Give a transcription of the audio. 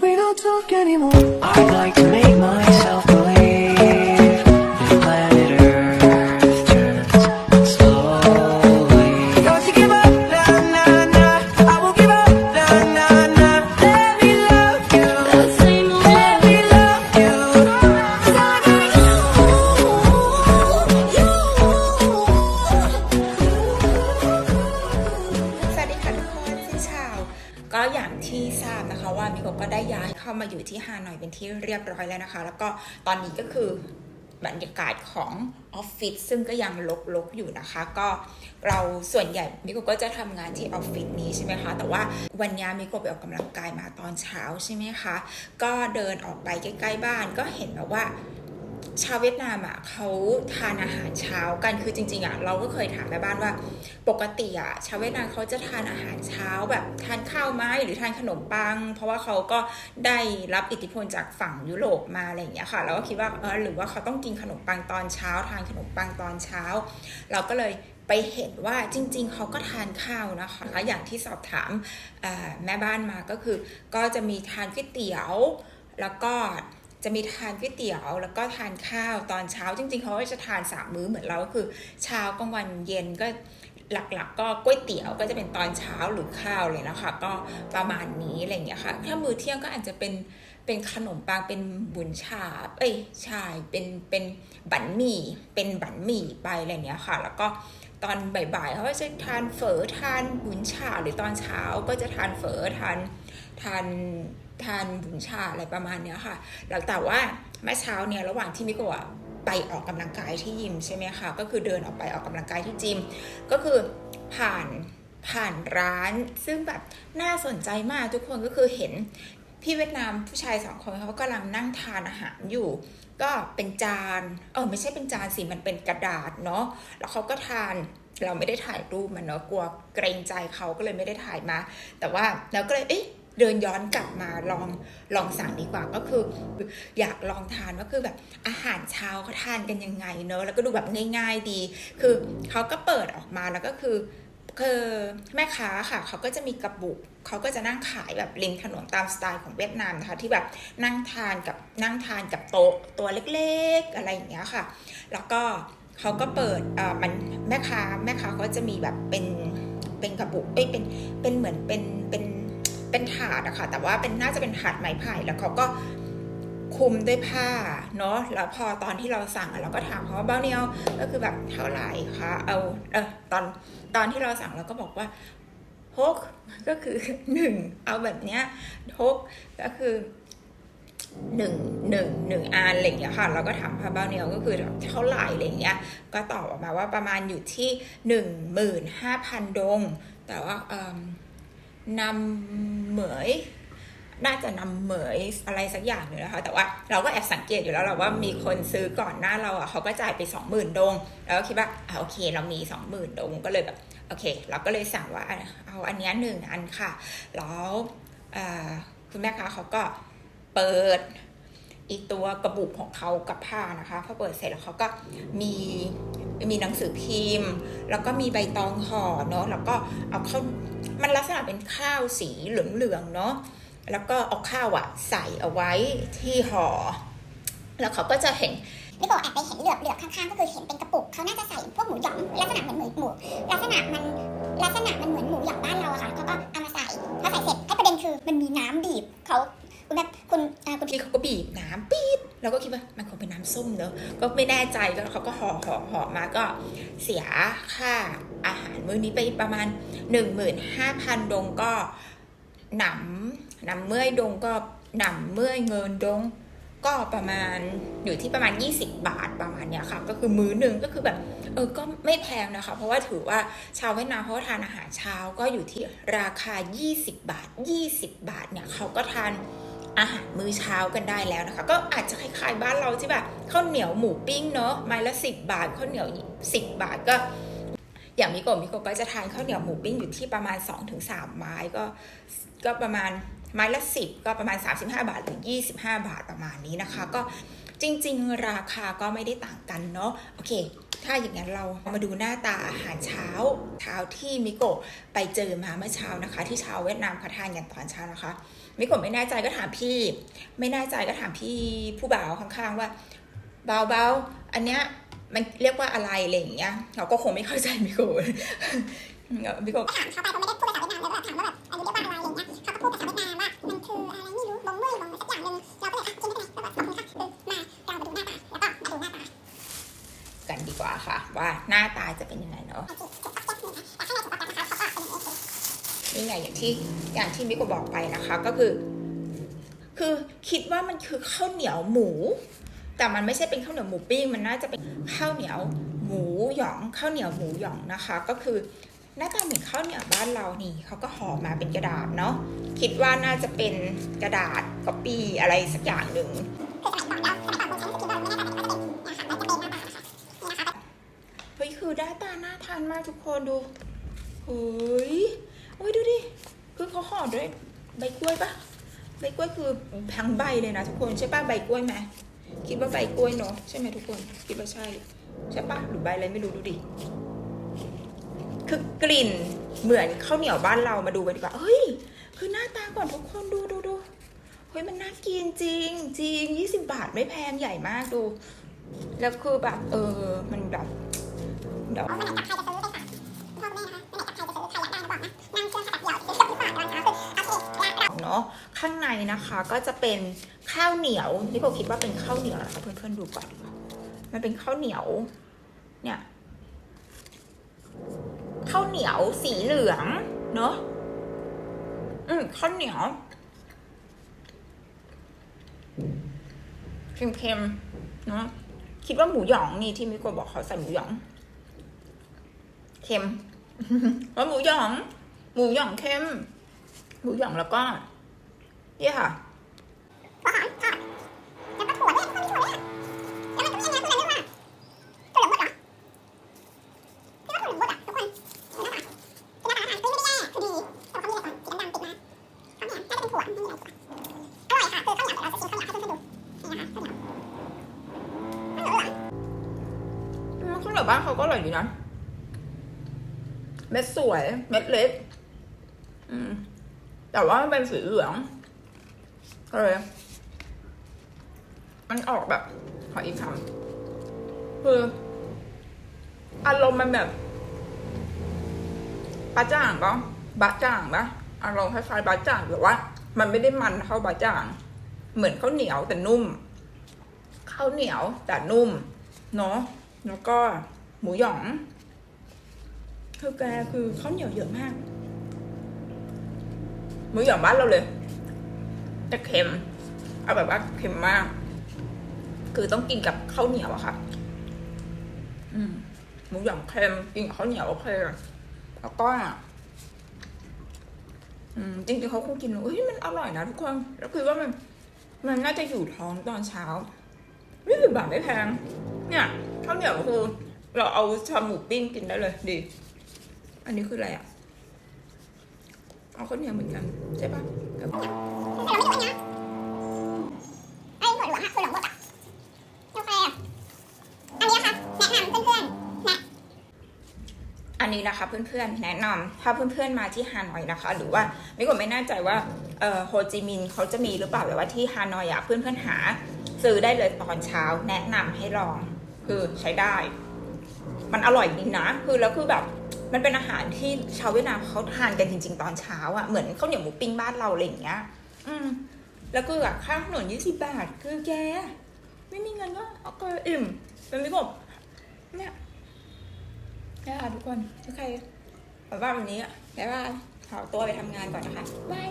We don't talk anymore. I'd like to make myself อยู่ที่ฮานอยเป็นที่เรียบร้อยแล้วนะคะ แล้วก็ตอนนี้ก็คือบรรยากาศของออฟฟิศซึ่งก็ยังลกๆอยู่นะคะ ก็เราส่วนใหญ่มิโกก็จะทำงานที่ออฟฟิศนี้ใช่ไหมคะ แต่ว่าวันนี้มิโกไปออกกำลังกายมาตอนเช้าใช่ไหมคะ ก็เดินออกไปใกล้ๆบ้านก็เห็นแบบว่า ชาวเวียดนามอะเขาทานอาหารเช้ากันคือจริง ๆอะเราก็เคยถามแม่บ้านว่า ปกติอะชาวเวียดนามเขาจะทานอาหารเช้าแบบทานข้าวไหมหรือทานขนมปัง เพราะว่าเขาก็ได้รับอิทธิพลจากฝั่งยุโรปมาอะไรอย่างเงี้ยค่ะเราก็คิดว่าเออหรือว่าเขาต้องกินขนมปังตอนเช้า ทานขนมปังตอนเช้า เราก็เลยไปเห็นว่าจริง ๆ เขาก็ทานข้าวนะคะแล้วอย่างที่สอบถามแม่บ้านมาก็คือ ก็จะมีทานก๋วยเตี๋ยว แล้วก็ จะมีทานก๋วยเตี๋ยว แล้วก็ทานข้าวตอนเช้าจริง ๆเขาจะทานสามมื้อเหมือนเราก็คือเช้ากลางวันเย็นก็หลักๆ ก็ก๋วยเตี๋ยวก็จะเป็นตอนเช้าหรือข้าวเลยนะคะก็ประมาณนี้อะไรอย่างเงี้ยค่ะถ้ามื้อเที่ยงก็อาจจะเป็นเป็นขนมปังเป็นบุญชา เอ้ยใช่เป็นเป็นบั๋นหมี่เป็นบั๋นหมี่ไปอะไรเงี้ยค่ะ แล้วก็ ตอนบ่ายๆเขาก็จะทานเฝอทานบุญชาหรือตอนเช้าก็จะทานเฝอทานทานทานบุญชาอะไรประมาณเนี้ยค่ะแล้วแต่ว่าเมื่อเช้าเนี่ยระหว่างที่มิโกะไปออกกำลังกายที่ยิมใช่ไหมคะก็คือเดินออกไปออกกำลังกายที่จิม ก็คือผ่านผ่านร้านซึ่งแบบน่าสนใจมากทุกคนก็คือเห็น พี่เวียดนามผู้ชายสองคนเขากำลังนั่งทานอาหารอยู่ ก็เป็นจานเออไม่ใช่เป็นจานสิมันเป็นกระดาษเนาะแล้วเขาก็ทานเราไม่ได้ถ่ายรูปมันเนาะกลัวเกรงใจเขาก็เลยไม่ได้ถ่ายมา แต่ว่าเราก็เลยเอ๊ะเดินย้อนกลับมาลองลองสั่งดีกว่าก็คือ อยากลองทานว่าคือแบบอาหารเช้าเขาทานกันยังไงเนอะแล้วก็ดูแบบง่าย ๆดี คือเขาก็เปิดออกมาแล้วก็คือ คือแม่ค้าค่ะ เขาก็จะมีกระบุก เขาก็จะนั่งขายแบบริมถนนตามสไตล์ของเวียดนามนะคะ ที่แบบนั่งทานกับนั่งทานกับโต๊ะตัวเล็กๆ อะไรอย่างเงี้ยค่ะ แล้วก็เขาก็เปิดเอ่อมันแม่ค้าแม่ค้าเขาจะมีแบบเป็นเป็นกระบุกเอ้ยเป็นเป็นเหมือนเป็นเป็นเป็นถาดอะค่ะ แต่ว่าเป็นน่าจะเป็นถาดไม้ไผ่แล้วเขาก็ คุมด้วยผ้าเนาะแล้วพอตอนที่เราสั่งเราก็ถามเขาว่าเบ้าเนียวก็คือแบบเท่าไหร่คะเอาเออตอนตอนที่เราสั่งเราก็บอกว่าฮกก็คือหนึ่งเอาแบบเนี้ยฮกก็คือหนึ่งหนึ่งหนึ่งอันอะไรอย่างเงี้ยค่ะเราก็ถามพาเบ้าเนียวก็คือเท่าไหร่อะไรเงี้ย ก็ตอบออกมาว่าประมาณอยู่ที่หนึ่งหมื่นห้าพันดง แต่ว่าเอิ่มนำเหมย น่าจะนำเหมยอะไรสักอย่างหนึ่งนะคะ แต่ว่าเราก็แอบสังเกตอยู่แล้วแหละว่ามีคนซื้อก่อนหน้าเราอะเขาก็จ่ายไปสองหมื่นดง แล้วก็คิดว่าอะโอเค เรามีสองหมื่นดงก็เลยแบบโอเค เราก็เลยสั่งว่าเอาอันนี้หนึ่งอันค่ะ แล้วคุณแม่ค้าเขาก็เปิดอีตัวกระบุกของเขากับผ้านะคะพอเปิดเสร็จแล้วเขาก็มีมีหนังสือพิมพ์ แล้วก็มีใบตองห่อเนาะแล้วก็เอาเข้ามันลักษณะเป็นข้าวสีเหลืองๆเนาะ แล้วก็เอาข้าวอะใส่เอาไว้ที่ห่อ แล้วเขาก็จะเห็นพี่โกแอบไปเห็นเหลือบเหลือบข้างๆ ก็คือเห็นเป็นกระปุก เขาน่าจะใส่พวกหมูหยองลักษณะเหมือนหมูหมูลักษณะมันลักษณะมันเหมือนหมูหยองบ้านเราอะค่ะเขาก็เอามาใส่พอใส่เสร็จให้ประเด็นคือมันมีน้ำบีบเขาคุณแบบคุณคุณที่เขาก็บีบน้ำปี๊ดเราก็คิดว่ามันคงเป็นน้ำส้มเนอะก็ไม่แน่ใจก็เขาก็ห่อห่อห่อมาก็เสียค่าอาหารมื้อนี้ไปประมาณ 15,000ดงก็หนำ นำเมื่อยดงก็หนำเมื่อยเงินดง ก็ประมาณอยู่ที่ประมาณ 20 บาทประมาณเนี้ยค่ะ ก็คือมื้อหนึ่งก็คือแบบเออก็ไม่แพงนะคะ เพราะว่าถือว่าชาวเวียดนามเขาทานอาหารเช้าก็อยู่ที่ราคา 20 บาท 20 บาทเนี่ยเขาก็ทานอาหารมื้อเช้ากันได้แล้วนะคะ ก็อาจจะคล้ายๆบ้านเราที่แบบข้าวเหนียวหมูปิ้งเนาะไม้ละ 10 บาทข้าวเหนียว 10 บาทก็ อย่างมิโกะมิโกะก็จะทานข้าวเหนียวหมูปิ้งอยู่ที่ประมาณ 2-3 ไม้ก็ก็ประมาณไม้ละ 10 ก็ประมาณ 35 บาท หรือ 25 บาทประมาณนี้นะคะ ก็จริง ๆ ราคาก็ไม่ได้ต่างกันเนาะโอเค ถ้าอย่างนั้นเรามาดูหน้าตาอาหารเช้าเช้าที่มิโกะไปเจอมาเมื่อเช้านะคะ ที่ชาวเวียดนามเขาทานกันตอนเช้านะคะมิโกะไม่แน่ใจก็ถามพี่ ไม่แน่ใจก็ถามพี่ผู้บ่าวข้างๆว่าเบาเบาๆอันเนี้ยมันเรียกว่าอะไรอะไรอย่างเงี้ยเราก็คงไม่เข้าใจมิโกะมิโกะถามเขาไปเขาไม่ได้พูดภาษาเวียดนามเลยแบบถามว่าแบบ ว่าหน้าตาจะเป็นยังไงเนาะนี่ไงอย่างที่อย่างที่มิโกะบอกไปนะคะก็คือ คือคิดว่ามันคือข้าวเหนียวหมู แต่มันไม่ใช่เป็นข้าวเหนียวหมูปิ้ง มันน่าจะเป็นข้าวเหนียวหมูหยองข้าวเหนียวหมูหยองนะคะ ก็คือหน้าตาเหมือนข้าวเหนียวบ้านเรานี่เขาก็ห่อมาเป็นกระดาษเนาะคิดว่าน่าจะเป็นกระดาษก๊อปปี้อะไรสักอย่างหนึ่งากทุกคนดูเฮ้ยโอ้ยดูดิ คือเขาห่อด้วยใบกล้วยปะใบกล้วยคือทั้งใบเลยนะทุกคนใช่ปะใบกล้วยไหมคิดว่าใบกล้วยเนาะใช่ไหมทุกคนคิดว่าใช่ใช่ปะหรือใบอะไรไม่รู้ดูดิ คือกลิ่นเหมือนข้าวเหนียวบ้านเรามาดูกันดีกว่าเฮ้ย คือหน้าตาก่อนทุกคนดูดูดูเฮ้ยมันน่ากินจริงจริงยี่สิบบาทไม่แพงใหญ่มากดู แล้วคือแบบเออมันแบบเดี๋ยว ข้างในนะคะก็จะเป็นข้าวเหนียวนี่ผมคิดว่าเป็นข้าวเหนียวนะคะเพื่อนๆดูก่อนมันเป็นข้าวเหนียว เนี่ยข้าวเหนียวสีเหลืองเนาะอืมข้าวเหนียวเค็มๆเนาะคิดว่าหมูหยองนี่ที่มิโกะบอกเขาใส่หมูหยอง เค็มว่าหมูหยอง หมูหยองเค็ม หมูหยองแล้วก็ เนี่ยค่ะหัวหอมทอดแล้วก็ถั่วเนี่ยมันมีถั่วเนี่ยแล้วมันก็มีอันนี้คืออะไรรู้ป่ะถั่วเลืองบดเหรอคือว่าถั่วเหลืองบดอะทุกคนคือหน้าตาคือหน้าตาอาหารคือไม่ได้แย่คือดีแต่เขามีอะไรก่อนสีดำๆติดมาข้าวเหนียวน่าจะเป็นถั่วไม่มีอะไรติดอร่อยค่ะคือข้าวเหนียวเดี๋ยวเราจะชิมข้าวเหนียวให้เพื่อนๆดูนี่นะคะข้าวเหนียวข้าวเหนียวเหรออืมข้าวเหนียวบ้านเขาก็อร่อยดีนะ เม็ดสวย เม็ดเล็ก อืม แต่ว่ามันเป็นสีเหลือง เลยมันออกแบบขออีกคำคืออารมณ์มันแบบบะจ่างปะบะจ่างปะอารมณ์คล้ายๆบะจ่างแต่ว่า มันไม่ได้มันเท่าบะจ่าง เหมือนข้าวเหนียวแต่นุ่มข้าวเหนียวแต่นุ่ม เนาะแล้วก็หมูหยองคือแกคือข้าวเหนียวเยอะมาก หมูหยองบ้านเราเลย แต่เค็มเอาแบบว่าเค็มมาก คือต้องกินกับข้าวเหนียวอะค่ะ อืมหมูหยองเค็มกินกับข้าวเหนียวโอเคแล้วก็อืมจริงๆเขาคงกินเฮ้ยมันอร่อยนะทุกคนแล้วคือว่ามัน มันน่าจะอยู่ท้องตอนเช้ายี่สิบบาทไม่แพง เนี่ยข้าวเหนียวคือเราเอาชาหมูปิ้งกินได้เลยดี อันนี้คืออะไรอะ เอาข้าวเหนียวเหมือนกันใช่ปะ ไม่ดูอันเนี้ยไอ้ถั่วหลืองอะถั่วเหลืองบดอะโอเคอะอันนี้ค่ะแนะนำเพื่อนๆนะอันนี้นะคะเพื่อนๆแนะนำถ้าเพื่อนๆมาที่ฮานอยนะคะ หรือว่าไม่ก็ไม่แน่ใจว่าโฮจิมินห์เขาจะมีหรือเปล่าแต่ว่าที่ฮานอยอะเพื่อนๆหา ซื้อได้เลยตอนเช้า แนะนำให้ลอง คือใช้ได้ มันอร่อยจริงนะคือแล้วคือแบบมันเป็นอาหารที่ชาวเวียดนามเขาทานกันจริง ๆ ตอนเช้าอะเหมือนข้าวเหนียวหมูปิ้งบ้านเราอะไรอย่างเงี้ย อืม แล้วก็แบบข้างถนนยี่สิบบาท คือแก ไม่มีเงินก็เอาก็อิ่มเป็นไม่กบเนี่ยเนี่ยค่ะทุกคน โอเคแบบว่าวันนี้อะบ๊ายบาขอตัวไปทำงานก่อนนะคะบาย